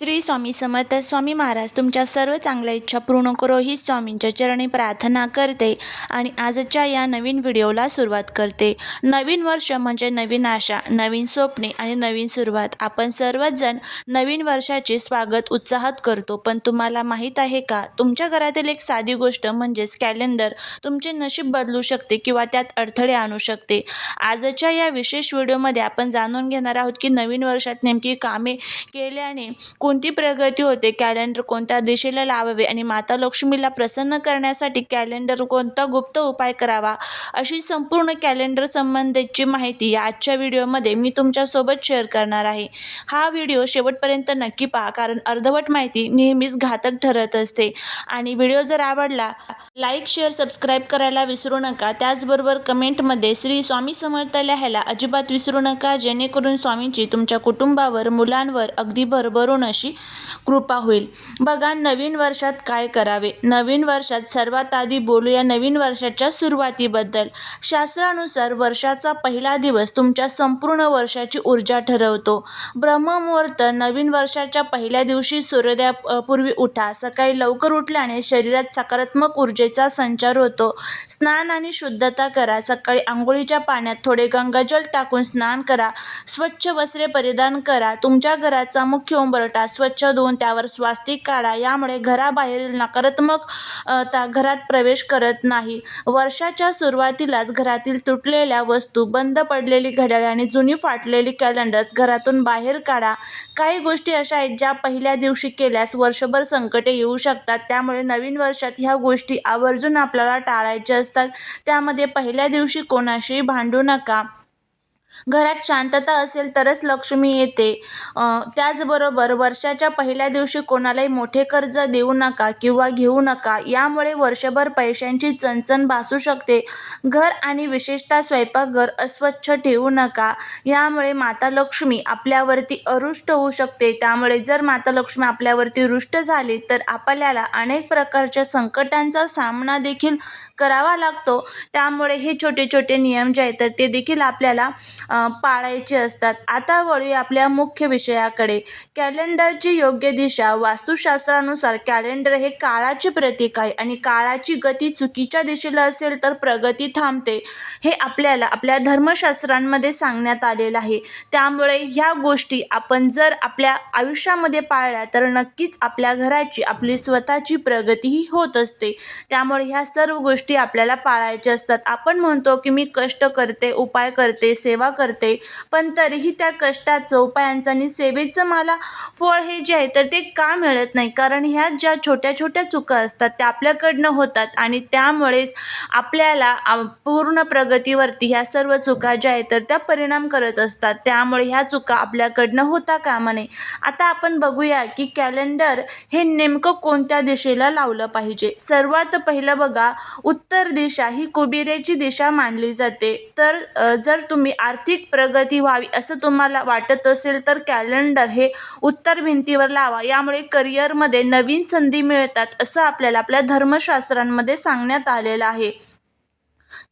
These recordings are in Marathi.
श्री स्वामी समर्थ स्वामी महाराज तुमच्या सर्व चांगल्या इच्छा पूर्ण करो ही स्वामींच्या चरणी प्रार्थना करते आणि आजच्या या नवीन व्हिडिओला सुरुवात करते. नवीन वर्ष म्हणजे नवीन आशा नवीन स्वप्ने आणि नवीन सुरुवात. आपण सर्वजण नवीन वर्षाचे स्वागत उत्साहात करतो पण तुम्हाला माहीत आहे का? तुमच्या घरातील एक साधी गोष्ट म्हणजेच कॅलेंडर तुमचे नशीब बदलू शकते किंवा त्यात अडथळे आणू शकते. आजच्या या विशेष व्हिडिओमध्ये आपण जाणून घेणार आहोत की नवीन वर्षात नेमकी कामे केल्याने कोणती प्रगती होते? कॅलेंडर कोणत्या दिशेला लावावे? आणि माता लक्ष्मीला प्रसन्न करण्यासाठी कॅलेंडर कोणता गुप्त उपाय करावा? अशी संपूर्ण कॅलेंडर संबंधीची माहिती या आजच्या व्हिडिओमध्ये मी तुमच्यासोबत शेअर करणार आहे. हा व्हिडिओ शेवटपर्यंत नक्की पहा कारण अर्धवट माहिती नेहमीच घातक ठरत असते. आणि व्हिडिओ जर आवडला लाईक शेअर सबस्क्राईब करायला विसरू नका. त्याचबरोबर कमेंटमध्ये श्री स्वामी समर्थ लिहायला अजिबात विसरू नका जेणेकरून स्वामींची तुमच्या कुटुंबावर मुलांवर अगदी भरभरून अशी कृपा होईल. बघा नवीन वर्षात काय करावे? नवीन वर्षात सर्वात आधी बोलूया नवीन वर्षाच्या सुरुवातीबद्दल. शास्त्रानुसार वर्षाचा पहिला दिवस तुमच्या संपूर्ण वर्षाची ऊर्जा ठरवतो. ब्रह्ममुहूर्त नवीन वर्षाच्या पहिल्या दिवशी सूर्योदया पूर्वी उठा. सकाळी लवकर उठल्याने शरीरात सकारात्मक ऊर्जेचा संचार होतो. स्नान आणि शुद्धता करा. सकाळी आंघोळीच्या पाण्यात थोडे गंगाजल टाकून स्नान करा. स्वच्छ वस्त्रे परिधान करा. तुमच्या घराचा मुख्य उंबरठा स्वच्छ धुवून त्यावर स्वास्तिक काढा. यामुळे घराबाहेरील नकारात्मक ता घरात प्रवेश करत नाही. वर्षाच्या सुरुवातीलाच घरातील तुटलेल्या वस्तू बंद पडलेली घड्याळे आणि जुनी फाटलेली कॅलेंडर्स घरातून बाहेर काढा. काही गोष्टी अशा आहेत ज्या पहिल्या दिवशी केल्यास वर्षभर संकटे येऊ शकतात. त्यामुळे नवीन वर्षात ह्या गोष्टी आवर्जून आपल्याला टाळायच्या असतात. त्यामध्ये पहिल्या दिवशी कोणाशीही भांडू नका. घरात शांतता असेल तरच लक्ष्मी येते. त्याचबरोबर वर्षाच्या पहिल्या दिवशी कोणालाही मोठे कर्ज देऊ नका किंवा घेऊ नका यामुळे वर्षभर पैशांची चणचण भासू शकते. घर आणि विशेषतः स्वयंपाकघर अस्वच्छ ठेवू नका यामुळे माता लक्ष्मी आपल्यावरती अरुष्ट होऊ शकते. त्यामुळे जर माता लक्ष्मी आपल्यावरती रुष्ट झाली तर आपल्याला अनेक प्रकारच्या संकटांचा सामना देखील करावा लागतो. त्यामुळे हे छोटे छोटे नियम जे आहेत तर ते देखील आपल्याला पाळायचे असतात. आता वळूया आपल्या मुख्य विषयाकडे. कॅलेंडरची योग्य दिशा वास्तुशास्त्रानुसार कॅलेंडर हे काळाचे प्रतीक आहे आणि काळाची गती चुकीच्या दिशेला असेल तर प्रगती थांबते हे आपल्याला आपल्या धर्मशास्त्रांमध्ये सांगण्यात आलेलं आहे. त्यामुळे ह्या गोष्टी आपण जर आपल्या आयुष्यामध्ये पाळल्या तर नक्कीच आपल्या घराची आपली स्वतःची प्रगतीही होत असते. त्यामुळे ह्या सर्व गोष्टी आपल्याला पाळायच्या असतात. आपण म्हणतो की मी कष्ट करते उपाय करते सेवा करते. पण तरीही त्या कष्टाचं उपायांचं आणि सेवेचं मला फळ हे जे आहे तर ते का मिळत नाही? कारण ह्या ज्या छोट्या छोट्या चुका असतात त्या आपल्याकडनं होतात आणि त्यामुळेच आपल्याला पूर्ण प्रगतीवरती ह्या सर्व चुका ज्या आहेत तर त्या परिणाम करत असतात. त्यामुळे ह्या चुका आपल्याकडनं होता कामा नये. आता आपण बघूया की कॅलेंडर हे नेमकं कोणत्या दिशेला लावलं पाहिजे? सर्वात पहिलं बघा उत्तर दिशा ही कुबेरेची दिशा मानली जाते. तर जर तुम्ही आर्थिक प्रगती व्हावी असं तुम्हाला वाटत असेल तर कॅलेंडर हे उत्तर भिंतीवर लावा. यामुळे करिअरमध्ये नवीन संधी मिळतात असं आपल्याला आपल्या धर्मशास्त्रांमध्ये सांगण्यात आलेलं आहे.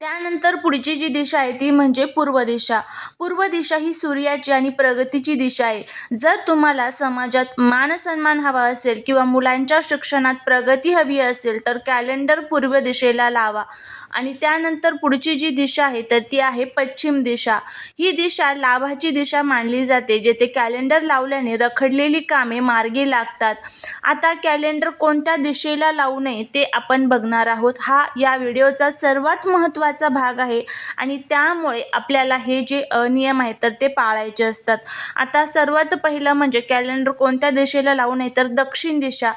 त्यानंतर पुढची जी दिशा आहे ती म्हणजे पूर्व दिशा. पूर्व दिशा ही सूर्याची आणि प्रगतीची दिशा आहे. जर तुम्हाला समाजात मानसन्मान हवा असेल किंवा मुलांच्या शिक्षणात प्रगती हवी असेल तर कॅलेंडर पूर्व दिशेला लावा. आणि त्यानंतर पुढची जी दिशा आहे तर ती आहे पश्चिम दिशा. ही दिशा लाभाची दिशा मानली जाते जेथे कॅलेंडर लावल्याने रखडलेली कामे मार्गी लागतात. आता कॅलेंडर कोणत्या दिशेला लावू नये ते आपण बघणार आहोत. हा या व्हिडिओचा सर्वात महत्त्वाचा भाग आहे. आणि त्यामुळे आपल्याला हे जे नियम आहेत तर ते पाळायचे असतात. आता सर्वात पहिलं म्हणजे कॅलेंडर कोणत्या दिशेला लावू नये तर दक्षिण दिशा.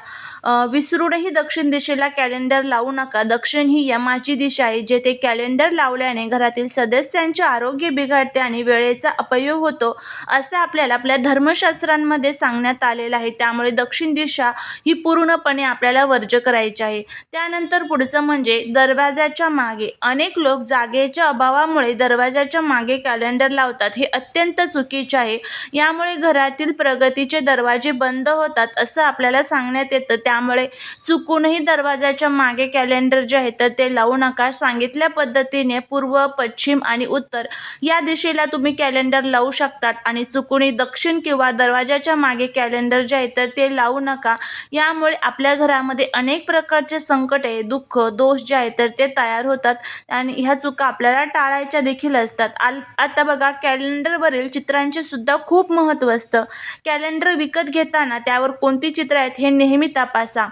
विसरूनही दक्षिण दिशेला कॅलेंडर लावू नका. दक्षिण ही यमाची दिशा आहे जेथे कॅलेंडर लावल्याने घरातील सदस्यांचे आरोग्य बिघडते आणि वेळेचा अपयोग होतो असं आपल्याला आपल्या धर्मशास्त्रांमध्ये सांगण्यात आलेलं आहे. त्यामुळे दक्षिण दिशा ही पूर्णपणे आपल्याला वर्ज करायची आहे. त्यानंतर पुढचं म्हणजे दरवाजाच्या मागे अनेक अनेक लोक जागेच्या अभावामुळे दरवाजाच्या मागे कॅलेंडर लावतात. हे अत्यंत चुकीचे आहे. यामुळे घरातील प्रगतीचे दरवाजे बंद होतात असं आपल्याला सांगण्यात येतं. त्यामुळे चुकूनही दरवाजाच्या मागे कॅलेंडर जे आहे तर ते लावू नका. सांगितल्या पद्धतीने पूर्व पश्चिम आणि उत्तर या दिशेला तुम्ही कॅलेंडर लावू शकतात आणि चुकूनही दक्षिण किंवा दरवाजाच्या मागे कॅलेंडर जे आहे तर ते लावू नका. यामुळे आपल्या घरामध्ये अनेक प्रकारचे संकटे दुःख दोष जे आहे तर ते तयार होतात. आणि ह्या चुका आपल्याला टाळायच्या देखील असतात. आल आता बघा कॅलेंडरवरील चित्रांचे सुद्धा खूप महत्त्व असतं. कॅलेंडर विकत घेताना त्यावर कोणती चित्र आहेत हे नेहमी तपासा.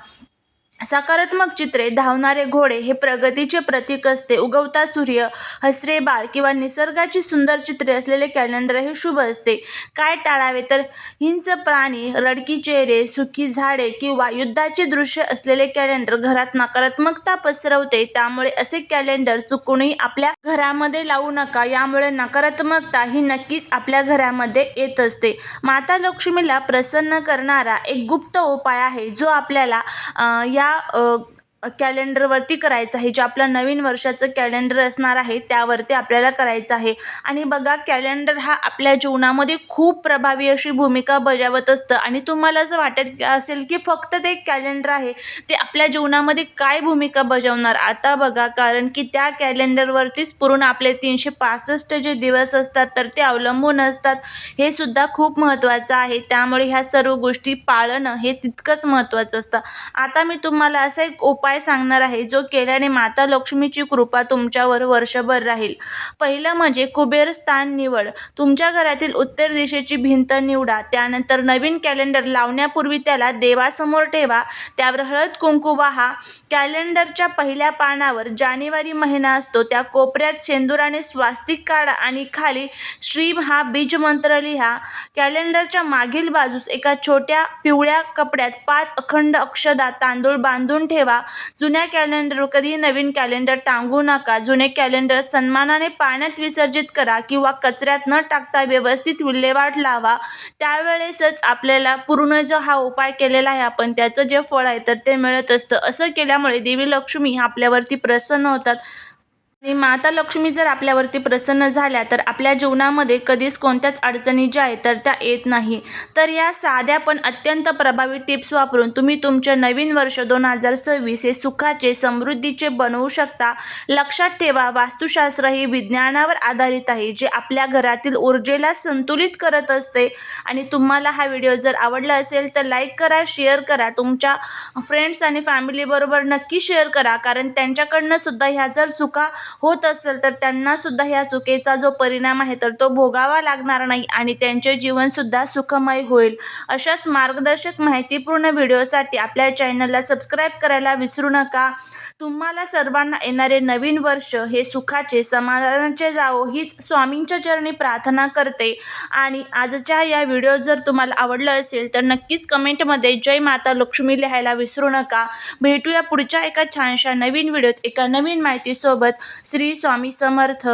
सकारात्मक चित्रे धावणारे घोडे हे प्रगतीचे प्रतीक असते. उगवता सूर्य हसरे बाळ किंवा निसर्गाची सुंदर चित्रे असलेले कॅलेंडर हे शुभ असते. काय टाळावे? तर हिंस प्राणी रडकी चेहरे सुखी झाडे किंवा युद्धाचे दृश्य असलेले कॅलेंडर घरात नकारात्मकता पसरवते. त्यामुळे असे कॅलेंडर चुकूनही आपल्या घरामध्ये लावू नका. यामुळे नकारात्मकता ही नक्कीच आपल्या घरामध्ये येत असते. माता लक्ष्मीला प्रसन्न करणारा एक गुप्त उपाय आहे जो आपल्याला या अ, कॅलेंडरवरती करायचं आहे. जे आपलं नवीन वर्षाचं कॅलेंडर असणार आहे त्यावरती आपल्याला करायचं आहे. आणि बघा कॅलेंडर हा आपल्या जीवनामध्ये खूप प्रभावी अशी भूमिका बजावत असतं. आणि तुम्हाला असं वाटत असेल की फक्त ते कॅलेंडर आहे ते आपल्या जीवनामध्ये काय भूमिका बजावणार? आता बघा कारण की त्या कॅलेंडरवरतीच पूर्ण आपले तीनशे पासष्ट जे दिवस असतात तर ते अवलंबून असतात. हे सुद्धा खूप महत्त्वाचं आहे. त्यामुळे ह्या सर्व गोष्टी पाळणं हे तितकंच महत्त्वाचं असतं. आता मी तुम्हाला असा एक उपाय सांगणार आहे जो केल्याने माता लक्ष्मीची कृपा तुमच्यावर वर्षभर राहील. पहिलं म्हणजे कुबेर स्थान निवड. तुमच्या घरातील उत्तर दिशेची भिंत निवडा. त्यानंतर नवीन कॅलेंडर लावण्यापूर्वी त्याला देवासमोर ठेवा. त्यावर हळद कुंकू वाहा. कॅलेंडरच्या पहिल्या पानावर जानेवारी महिना असतो. त्या कोपऱ्यात शेंदुराने स्वास्तिक काढा आणि खाली श्री हा बीज मंत्र लिहा. कॅलेंडरच्या मागील बाजूस एका छोट्या पिवळ्या कपड्यात पाच अखंड अक्षदा तांदूळ बांधून ठेवा. जुन्या कॅलेंडरवर कधी नवीन कॅलेंडर टांगू नका. जुने कॅलेंडर सन्मानाने पाण्यात विसर्जित करा किंवा कचऱ्यात न टाकता व्यवस्थित विल्हेवाट लावा. त्यावेळेसच आपल्याला पूर्ण जो हा उपाय केलेला आहे. आपण त्याचं जे फळ आहे तर ते मिळत असतं. असं केल्यामुळे देवी लक्ष्मी आपल्यावरती प्रसन्न होतात. आणि माता लक्ष्मी जर आपल्यावरती प्रसन्न झाल्या तर आपल्या जीवनामध्ये कधीच कोणत्याच अडचणी ज्या आहेत तर त्या येत नाही. तर या साध्या पण अत्यंत प्रभावी टिप्स वापरून तुम्ही तुमचे नवीन वर्ष दोन हजार सव्वीस हे सुखाचे समृद्धीचे बनवू शकता. लक्षात ठेवा वास्तुशास्त्र हे विज्ञानावर आधारित आहे जे आपल्या घरातील ऊर्जेला संतुलित करत असते. आणि तुम्हाला हा व्हिडिओ जर आवडला असेल तर लाईक करा शेअर करा तुमच्या फ्रेंड्स आणि फॅमिलीबरोबर नक्की शेअर करा कारण त्यांच्याकडनं सुद्धा ह्या जर चुका होत असेल तर त्यांना सुद्धा ह्या चुकीचा जो परिणाम आहे तर तो भोगावा लागणार नाही आणि त्यांचे जीवनसुद्धा सुखमय होईल. अशाच मार्गदर्शक माहितीपूर्ण व्हिडिओसाठी आपल्या चॅनलला सबस्क्राईब करायला विसरू नका. तुम्हाला सर्वांना येणारे नवीन वर्ष हे सुखाचे समाधानाचे जावो हीच स्वामींच्या चरणी प्रार्थना करते. आणि आजच्या या व्हिडिओ जर तुम्हाला आवडलं असेल तर नक्कीच कमेंटमध्ये जय माता लक्ष्मी लिहायला विसरू नका. भेटूया पुढच्या एका छानशा नवीन व्हिडिओत एका नवीन माहितीसोबत. श्री स्वामी समर्थ.